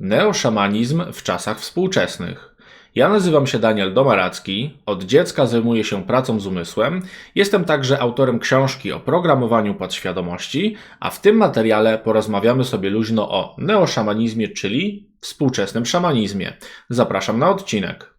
Neoszamanizm w czasach współczesnych. Ja nazywam się Daniel Domaracki, od dziecka zajmuję się pracą z umysłem, jestem także autorem książki o programowaniu podświadomości, a w tym materiale porozmawiamy sobie luźno o neoszamanizmie, czyli współczesnym szamanizmie. Zapraszam na odcinek.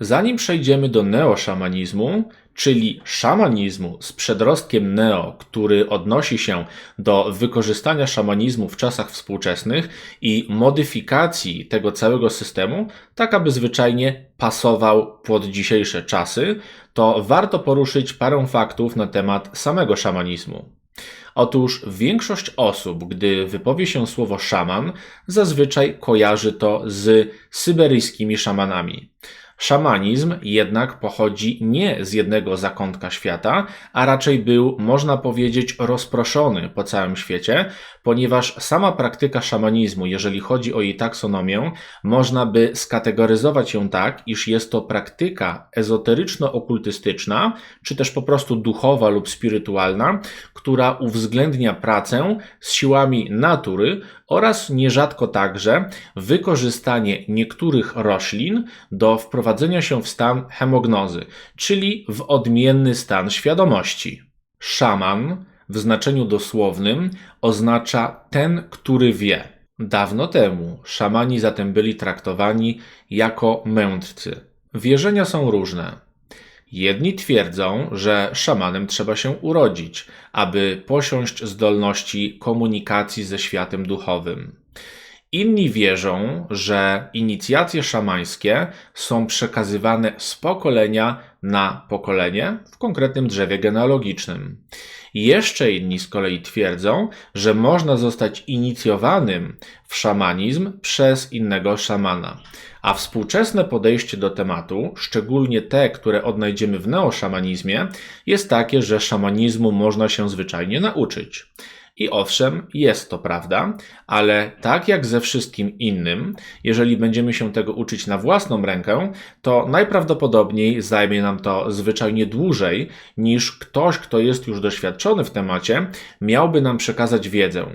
Zanim przejdziemy do neoszamanizmu, czyli szamanizmu z przedrostkiem neo, który odnosi się do wykorzystania szamanizmu w czasach współczesnych i modyfikacji tego całego systemu, tak aby zwyczajnie pasował pod dzisiejsze czasy, to warto poruszyć parę faktów na temat samego szamanizmu. Otóż większość osób, gdy wypowie się słowo szaman, zazwyczaj kojarzy to z syberyjskimi szamanami. Szamanizm jednak pochodzi nie z jednego zakątka świata, a raczej był, można powiedzieć, rozproszony po całym świecie, ponieważ sama praktyka szamanizmu, jeżeli chodzi o jej taksonomię, można by skategoryzować ją tak, iż jest to praktyka ezoteryczno-okultystyczna, czy też po prostu duchowa lub spirytualna, która uwzględnia pracę z siłami natury oraz nierzadko także wykorzystanie niektórych roślin do wprowadzenia się w stan hemognozy, czyli w odmienny stan świadomości. Szaman w znaczeniu dosłownym oznacza ten, który wie. Dawno temu szamani zatem byli traktowani jako mędrcy. Wierzenia są różne. Jedni twierdzą, że szamanem trzeba się urodzić, aby posiąść zdolności komunikacji ze światem duchowym. Inni wierzą, że inicjacje szamańskie są przekazywane z pokolenia na pokolenie w konkretnym drzewie genealogicznym. Jeszcze inni z kolei twierdzą, że można zostać inicjowanym w szamanizm przez innego szamana. A współczesne podejście do tematu, szczególnie te, które odnajdziemy w neoszamanizmie, jest takie, że szamanizmu można się zwyczajnie nauczyć. I owszem, jest to prawda, ale tak jak ze wszystkim innym, jeżeli będziemy się tego uczyć na własną rękę, to najprawdopodobniej zajmie nam to zwyczajnie dłużej niż ktoś, kto jest już doświadczony w temacie, miałby nam przekazać wiedzę.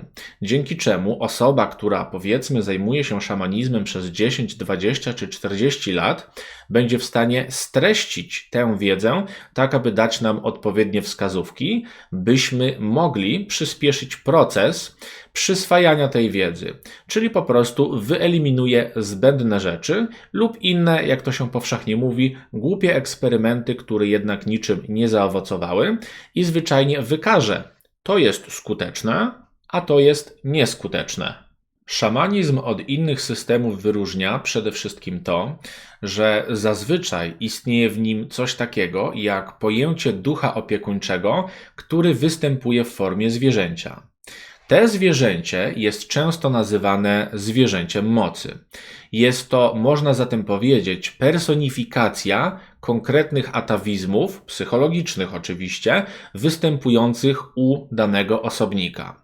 Dzięki czemu osoba, która powiedzmy zajmuje się szamanizmem przez 10, 20 czy 40 lat, będzie w stanie streścić tę wiedzę, tak aby dać nam odpowiednie wskazówki, byśmy mogli przyspieszyć proces przyswajania tej wiedzy, czyli po prostu wyeliminuje zbędne rzeczy lub inne, jak to się powszechnie mówi, głupie eksperymenty, które jednak niczym nie zaowocowały i zwyczajnie wykaże, to jest skuteczne, a to jest nieskuteczne. Szamanizm od innych systemów wyróżnia przede wszystkim to, że zazwyczaj istnieje w nim coś takiego jak pojęcie ducha opiekuńczego, który występuje w formie zwierzęcia. Te zwierzęcie jest często nazywane zwierzęciem mocy. Jest to, można zatem powiedzieć, personifikacja konkretnych atawizmów, psychologicznych oczywiście, występujących u danego osobnika.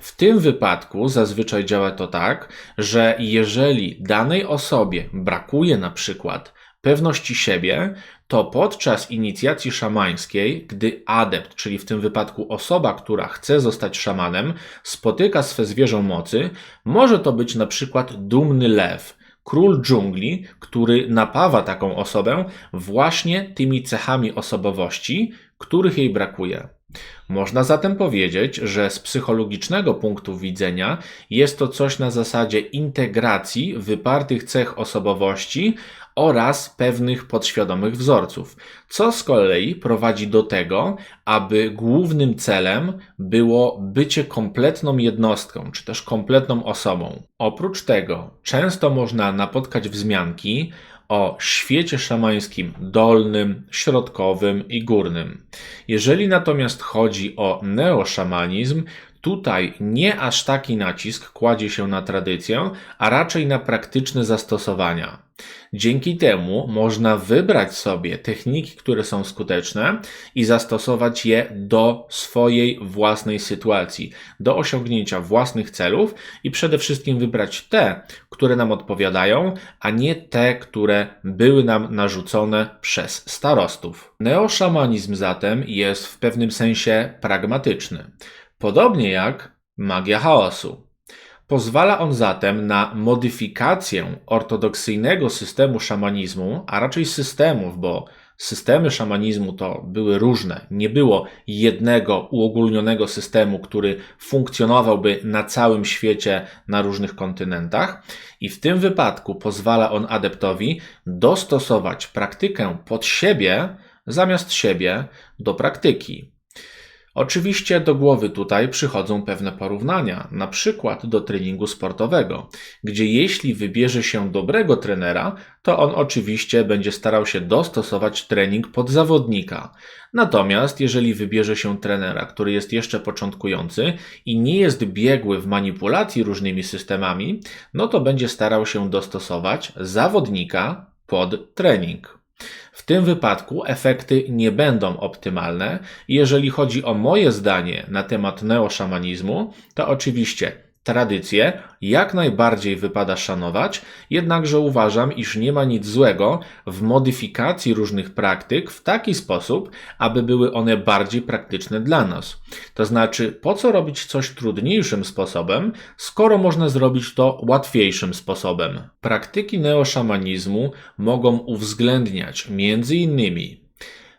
W tym wypadku zazwyczaj działa to tak, że jeżeli danej osobie brakuje na przykład pewności siebie, to podczas inicjacji szamańskiej, gdy adept, czyli w tym wypadku osoba, która chce zostać szamanem, spotyka swe zwierzę mocy, może to być na przykład dumny lew, król dżungli, który napawa taką osobę właśnie tymi cechami osobowości, których jej brakuje. Można zatem powiedzieć, że z psychologicznego punktu widzenia jest to coś na zasadzie integracji wypartych cech osobowości oraz pewnych podświadomych wzorców, co z kolei prowadzi do tego, aby głównym celem było bycie kompletną jednostką, czy też kompletną osobą. Oprócz tego, często można napotkać wzmianki o świecie szamańskim dolnym, środkowym i górnym. Jeżeli natomiast chodzi o neoszamanizm, Tutaj nie aż taki nacisk kładzie się na tradycję, a raczej na praktyczne zastosowania. Dzięki temu można wybrać sobie techniki, które są skuteczne i zastosować je do swojej własnej sytuacji, do osiągnięcia własnych celów i przede wszystkim wybrać te, które nam odpowiadają, a nie te, które były nam narzucone przez starostów. Neoszamanizm zatem jest w pewnym sensie pragmatyczny, podobnie jak magia chaosu. Pozwala on zatem na modyfikację ortodoksyjnego systemu szamanizmu, a raczej systemów, bo systemy szamanizmu to były różne. Nie było jednego uogólnionego systemu, który funkcjonowałby na całym świecie, na różnych kontynentach. I w tym wypadku pozwala on adeptowi dostosować praktykę pod siebie zamiast siebie do praktyki. Oczywiście do głowy tutaj przychodzą pewne porównania, na przykład do treningu sportowego, gdzie jeśli wybierze się dobrego trenera, to on oczywiście będzie starał się dostosować trening pod zawodnika. Natomiast jeżeli wybierze się trenera, który jest jeszcze początkujący i nie jest biegły w manipulacji różnymi systemami, no to będzie starał się dostosować zawodnika pod trening. W tym wypadku efekty nie będą optymalne. Jeżeli chodzi o moje zdanie na temat neoszamanizmu, to oczywiście Tradycje jak najbardziej wypada szanować, jednakże uważam, iż nie ma nic złego w modyfikacji różnych praktyk w taki sposób, aby były one bardziej praktyczne dla nas. To znaczy, po co robić coś trudniejszym sposobem, skoro można zrobić to łatwiejszym sposobem? Praktyki neoszamanizmu mogą uwzględniać między innymi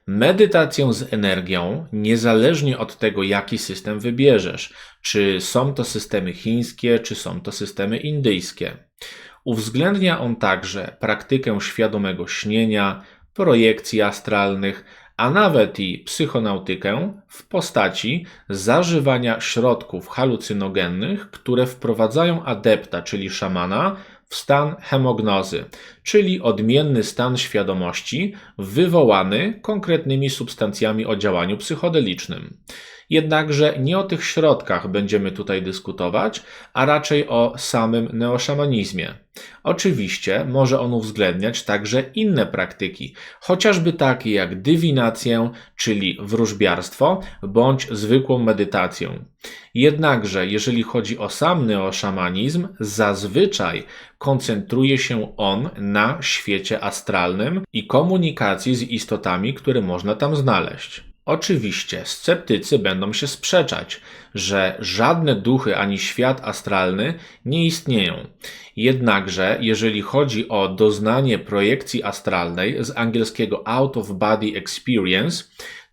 medytację z energią, niezależnie od tego, jaki system wybierzesz, czy są to systemy chińskie, czy są to systemy indyjskie. Uwzględnia on także praktykę świadomego śnienia, projekcji astralnych, a nawet i psychonautykę w postaci zażywania środków halucynogennych, które wprowadzają adepta, czyli szamana, w stan hemognozy, czyli odmienny stan świadomości wywołany konkretnymi substancjami o działaniu psychodelicznym. Jednakże nie o tych środkach będziemy tutaj dyskutować, a raczej o samym neoszamanizmie. Oczywiście może on uwzględniać także inne praktyki, chociażby takie jak dywinację, czyli wróżbiarstwo, bądź zwykłą medytację. Jednakże, jeżeli chodzi o sam neoszamanizm, zazwyczaj koncentruje się on na świecie astralnym i komunikacji z istotami, które można tam znaleźć. Oczywiście sceptycy będą się sprzeczać, że żadne duchy ani świat astralny nie istnieją. Jednakże, jeżeli chodzi o doznanie projekcji astralnej z angielskiego out of body experience,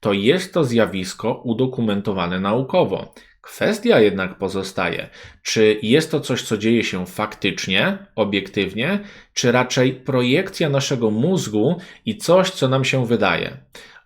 to jest to zjawisko udokumentowane naukowo. Kwestia jednak pozostaje, czy jest to coś, co dzieje się faktycznie, obiektywnie, czy raczej projekcja naszego mózgu i coś, co nam się wydaje.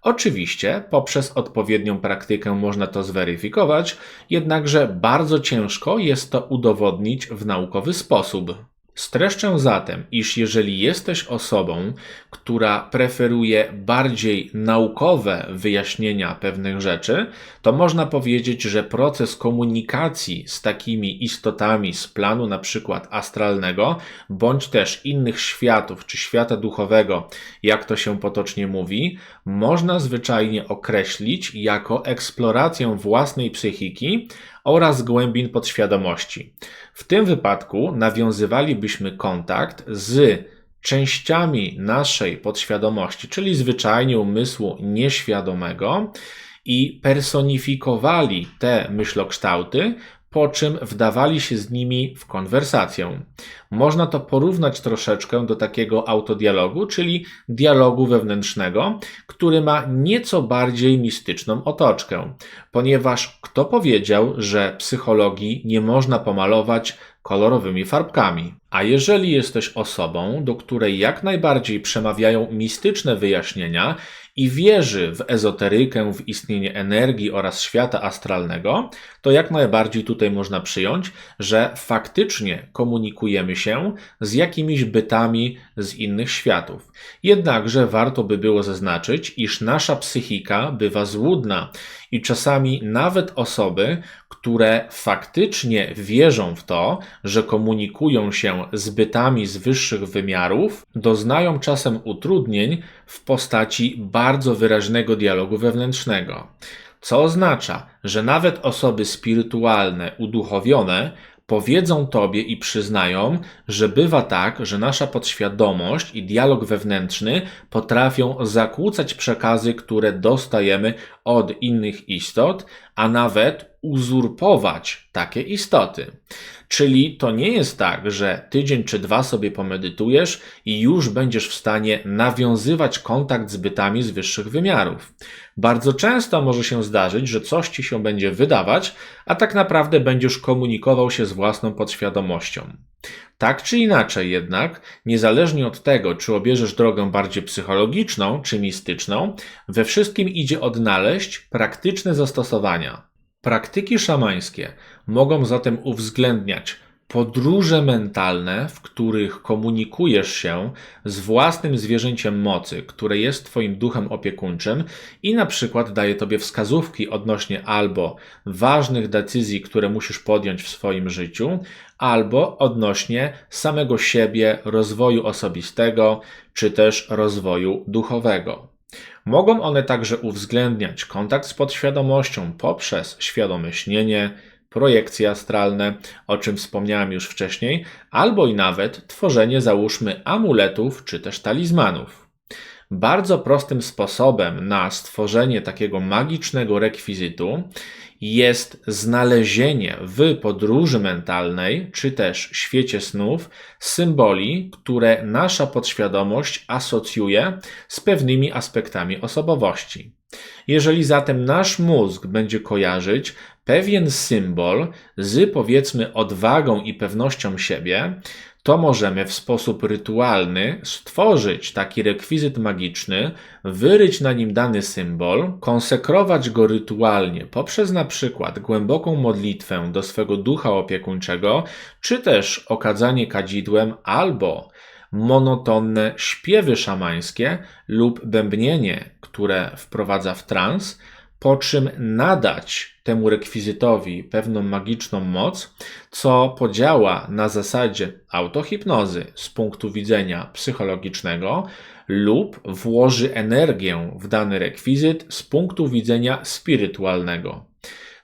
Oczywiście poprzez odpowiednią praktykę można to zweryfikować, jednakże bardzo ciężko jest to udowodnić w naukowy sposób. Streszczę zatem, iż jeżeli jesteś osobą, która preferuje bardziej naukowe wyjaśnienia pewnych rzeczy, to można powiedzieć, że proces komunikacji z takimi istotami z planu na przykład astralnego, bądź też innych światów, czy świata duchowego, jak to się potocznie mówi, można zwyczajnie określić jako eksplorację własnej psychiki oraz głębin podświadomości. W tym wypadku nawiązywalibyśmy kontakt z częściami naszej podświadomości, czyli zwyczajnie umysłu nieświadomego i personifikowali te myślokształty, po czym wdawali się z nimi w konwersację. Można to porównać troszeczkę do takiego autodialogu, czyli dialogu wewnętrznego, który ma nieco bardziej mistyczną otoczkę, ponieważ kto powiedział, że psychologii nie można pomalować kolorowymi farbkami. A jeżeli jesteś osobą, do której jak najbardziej przemawiają mistyczne wyjaśnienia i wierzy w ezoterykę, w istnienie energii oraz świata astralnego, to jak najbardziej tutaj można przyjąć, że faktycznie komunikujemy się z jakimiś bytami z innych światów. Jednakże warto by było zaznaczyć, iż nasza psychika bywa złudna I czasami nawet osoby, które faktycznie wierzą w to, że komunikują się z bytami z wyższych wymiarów, doznają czasem utrudnień w postaci bardzo wyraźnego dialogu wewnętrznego. Co oznacza, że nawet osoby spirytualne, uduchowione powiedzą tobie i przyznają, że bywa tak, że nasza podświadomość i dialog wewnętrzny potrafią zakłócać przekazy, które dostajemy od innych istot, a nawet uzurpować takie istoty. Czyli to nie jest tak, że tydzień czy dwa sobie pomedytujesz i już będziesz w stanie nawiązywać kontakt z bytami z wyższych wymiarów. Bardzo często może się zdarzyć, że coś ci się będzie wydawać, a tak naprawdę będziesz komunikował się z własną podświadomością. Tak czy inaczej jednak, niezależnie od tego, czy obierzesz drogę bardziej psychologiczną czy mistyczną, we wszystkim idzie odnaleźć praktyczne zastosowania. Praktyki szamańskie mogą zatem uwzględniać podróże mentalne, w których komunikujesz się z własnym zwierzęciem mocy, które jest Twoim duchem opiekuńczym i na przykład daje Tobie wskazówki odnośnie albo ważnych decyzji, które musisz podjąć w swoim życiu, albo odnośnie samego siebie, rozwoju osobistego, czy też rozwoju duchowego. Mogą one także uwzględniać kontakt z podświadomością poprzez świadome śnienie, projekcje astralne, o czym wspomniałem już wcześniej, albo i nawet tworzenie, załóżmy, amuletów czy też talizmanów. Bardzo prostym sposobem na stworzenie takiego magicznego rekwizytu jest znalezienie w podróży mentalnej czy też świecie snów symboli, które nasza podświadomość asocjuje z pewnymi aspektami osobowości. Jeżeli zatem nasz mózg będzie kojarzyć pewien symbol z powiedzmy odwagą i pewnością siebie, to możemy w sposób rytualny stworzyć taki rekwizyt magiczny, wyryć na nim dany symbol, konsekrować go rytualnie poprzez na przykład głęboką modlitwę do swego ducha opiekuńczego, czy też okadzanie kadzidłem albo monotonne śpiewy szamańskie lub bębnienie, które wprowadza w trans, po czym nadać temu rekwizytowi pewną magiczną moc, co podziała na zasadzie autohipnozy z punktu widzenia psychologicznego lub włoży energię w dany rekwizyt z punktu widzenia spirytualnego.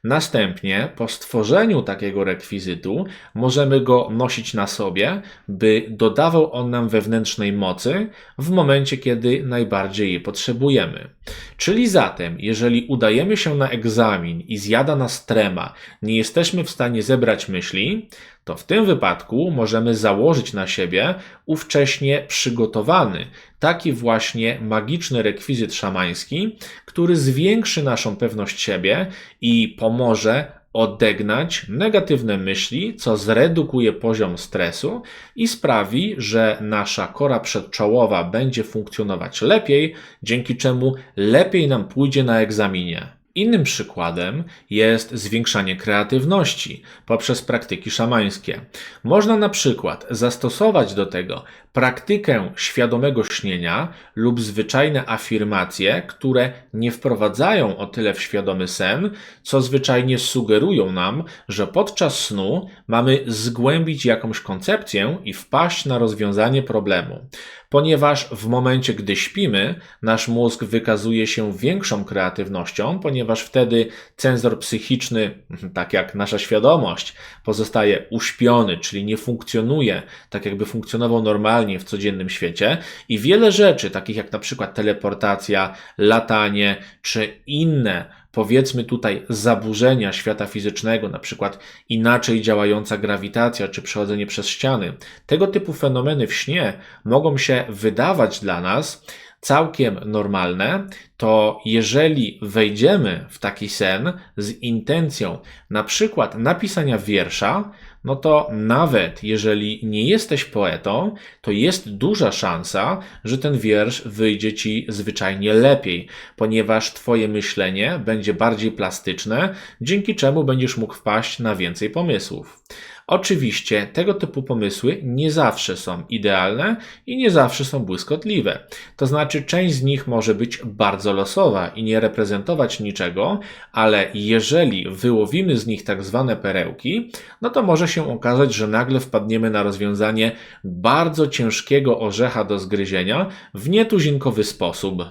Następnie, po stworzeniu takiego rekwizytu, możemy go nosić na sobie, by dodawał on nam wewnętrznej mocy w momencie, kiedy najbardziej jej potrzebujemy. Czyli zatem, jeżeli udajemy się na egzamin i zjada nas trema, nie jesteśmy w stanie zebrać myśli, to w tym wypadku możemy założyć na siebie ówcześnie przygotowany, taki właśnie magiczny rekwizyt szamański, który zwiększy naszą pewność siebie i pomoże odegnać negatywne myśli, co zredukuje poziom stresu i sprawi, że nasza kora przedczołowa będzie funkcjonować lepiej, dzięki czemu lepiej nam pójdzie na egzaminie. Innym przykładem jest zwiększanie kreatywności poprzez praktyki szamańskie. Można na przykład zastosować do tego praktykę świadomego śnienia lub zwyczajne afirmacje, które nie wprowadzają o tyle w świadomy sen, co zwyczajnie sugerują nam, że podczas snu mamy zgłębić jakąś koncepcję i wpaść na rozwiązanie problemu ponieważ w momencie, gdy śpimy, nasz mózg wykazuje się większą kreatywnością, ponieważ wtedy cenzor psychiczny, tak jak nasza świadomość, pozostaje uśpiony, czyli nie funkcjonuje tak, jakby funkcjonował normalnie w codziennym świecie. I wiele rzeczy, takich jak na przykład teleportacja, latanie czy inne powiedzmy tutaj zaburzenia świata fizycznego, na przykład inaczej działająca grawitacja czy przechodzenie przez ściany, tego typu fenomeny w śnie mogą się wydawać dla nas całkiem normalne, to jeżeli wejdziemy w taki sen z intencją na przykład napisania wiersza, no to nawet jeżeli nie jesteś poetą, to jest duża szansa, że ten wiersz wyjdzie ci zwyczajnie lepiej, ponieważ twoje myślenie będzie bardziej plastyczne, dzięki czemu będziesz mógł wpaść na więcej pomysłów. Oczywiście tego typu pomysły nie zawsze są idealne i nie zawsze są błyskotliwe. To znaczy, część z nich może być bardzo losowa i nie reprezentować niczego, ale jeżeli wyłowimy z nich tak zwane perełki, no to może się okazać, że nagle wpadniemy na rozwiązanie bardzo ciężkiego orzecha do zgryzienia w nietuzinkowy sposób.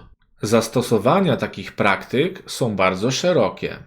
Zastosowania takich praktyk są bardzo szerokie.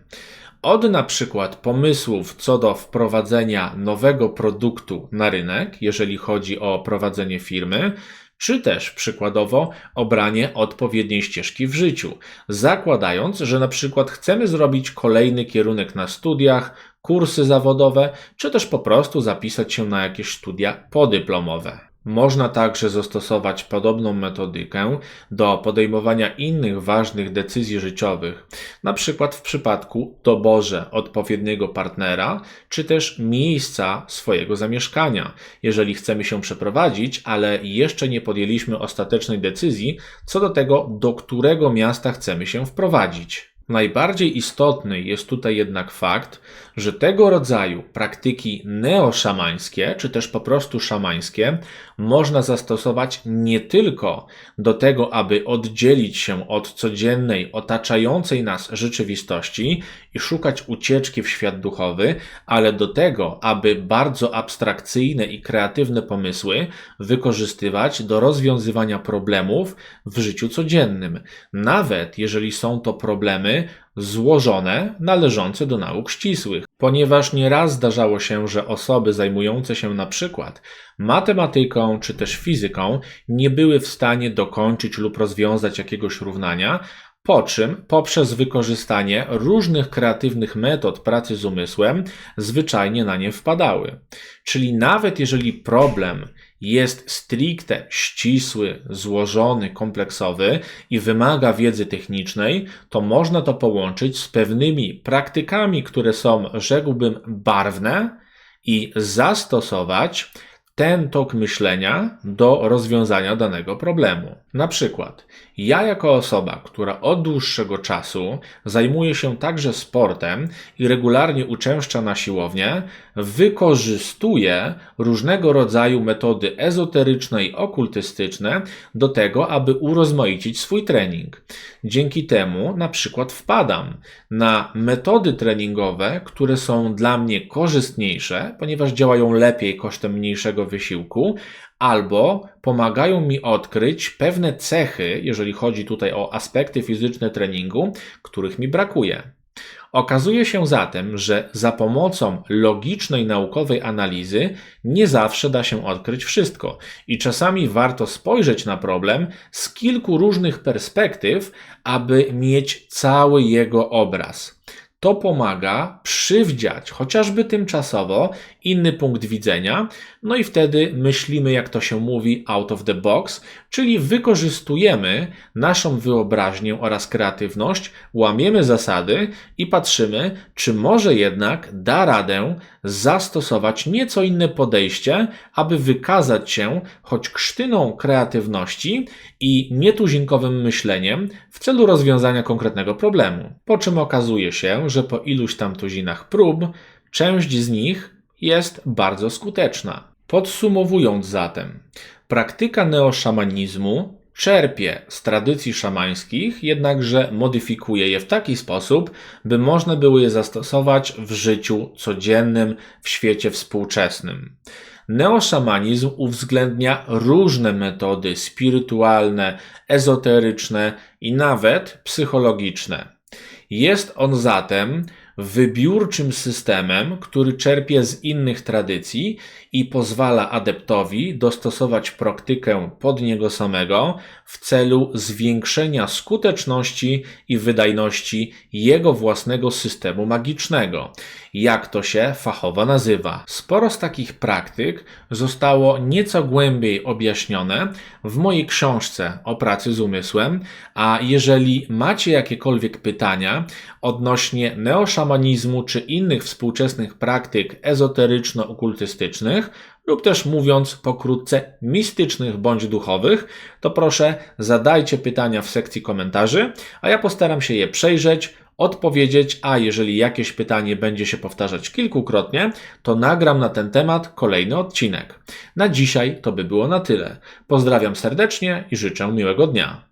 Od na przykład pomysłów co do wprowadzenia nowego produktu na rynek, jeżeli chodzi o prowadzenie firmy, czy też przykładowo obranie odpowiedniej ścieżki w życiu, zakładając, że na przykład chcemy zrobić kolejny kierunek na studiach, kursy zawodowe, czy też po prostu zapisać się na jakieś studia podyplomowe. Można także zastosować podobną metodykę do podejmowania innych ważnych decyzji życiowych, przykład w przypadku doborze odpowiedniego partnera, czy też miejsca swojego zamieszkania, jeżeli chcemy się przeprowadzić, ale jeszcze nie podjęliśmy ostatecznej decyzji co do tego, do którego miasta chcemy się wprowadzić. Najbardziej istotny jest tutaj jednak fakt, że tego rodzaju praktyki neoszamańskie, czy też po prostu szamańskie, można zastosować nie tylko do tego, aby oddzielić się od codziennej, otaczającej nas rzeczywistości szukać ucieczki w świat duchowy, ale do tego, aby bardzo abstrakcyjne i kreatywne pomysły wykorzystywać do rozwiązywania problemów w życiu codziennym, nawet jeżeli są to problemy złożone, należące do nauk ścisłych, ponieważ nieraz zdarzało się, że osoby zajmujące się na przykład matematyką czy też fizyką nie były w stanie dokończyć lub rozwiązać jakiegoś równania, po czym poprzez wykorzystanie różnych kreatywnych metod pracy z umysłem zwyczajnie na nie wpadały. Czyli nawet jeżeli problem jest stricte ścisły, złożony, kompleksowy i wymaga wiedzy technicznej, to można to połączyć z pewnymi praktykami, które są, rzekłbym, barwne i zastosować ten tok myślenia do rozwiązania danego problemu. Na przykład, ja jako osoba, która od dłuższego czasu zajmuje się także sportem i regularnie uczęszcza na siłownię, wykorzystuję różnego rodzaju metody ezoteryczne i okultystyczne do tego, aby urozmaicić swój trening. Dzięki temu na przykład wpadam na metody treningowe, które są dla mnie korzystniejsze, ponieważ działają lepiej kosztem mniejszego wysiłku, albo pomagają mi odkryć pewne cechy, jeżeli chodzi tutaj o aspekty fizyczne treningu, których mi brakuje. Okazuje się zatem, że za pomocą logicznej naukowej analizy nie zawsze da się odkryć wszystko i czasami warto spojrzeć na problem z kilku różnych perspektyw, aby mieć cały jego obraz. To pomaga przywdziać, chociażby tymczasowo, inny punkt widzenia, no i wtedy myślimy, jak to się mówi, out of the box, czyli wykorzystujemy naszą wyobraźnię oraz kreatywność, łamiemy zasady i patrzymy, czy może jednak da radę zastosować nieco inne podejście, aby wykazać się choć krztyną kreatywności i nietuzinkowym myśleniem w celu rozwiązania konkretnego problemu. Po czym okazuje się, że po iluś tam tuzinach prób, część z nich jest bardzo skuteczna. Podsumowując zatem, praktyka neoszamanizmu czerpie z tradycji szamańskich, jednakże modyfikuje je w taki sposób, by można było je zastosować w życiu codziennym w świecie współczesnym. Neoszamanizm uwzględnia różne metody spirytualne, ezoteryczne i nawet psychologiczne. Jest on zatem wybiórczym systemem, który czerpie z innych tradycji i pozwala adeptowi dostosować praktykę pod niego samego w celu zwiększenia skuteczności i wydajności jego własnego systemu magicznego, jak to się fachowo nazywa. Sporo z takich praktyk zostało nieco głębiej objaśnione w mojej książce o pracy z umysłem, a jeżeli macie jakiekolwiek pytania odnośnie neoszamanizmu czy innych współczesnych praktyk ezoteryczno-okultystycznych, lub też mówiąc pokrótce mistycznych bądź duchowych, to proszę zadajcie pytania w sekcji komentarzy, a ja postaram się je przejrzeć, odpowiedzieć, a jeżeli jakieś pytanie będzie się powtarzać kilkukrotnie, to nagram na ten temat kolejny odcinek. Na dzisiaj to by było na tyle. Pozdrawiam serdecznie i życzę miłego dnia.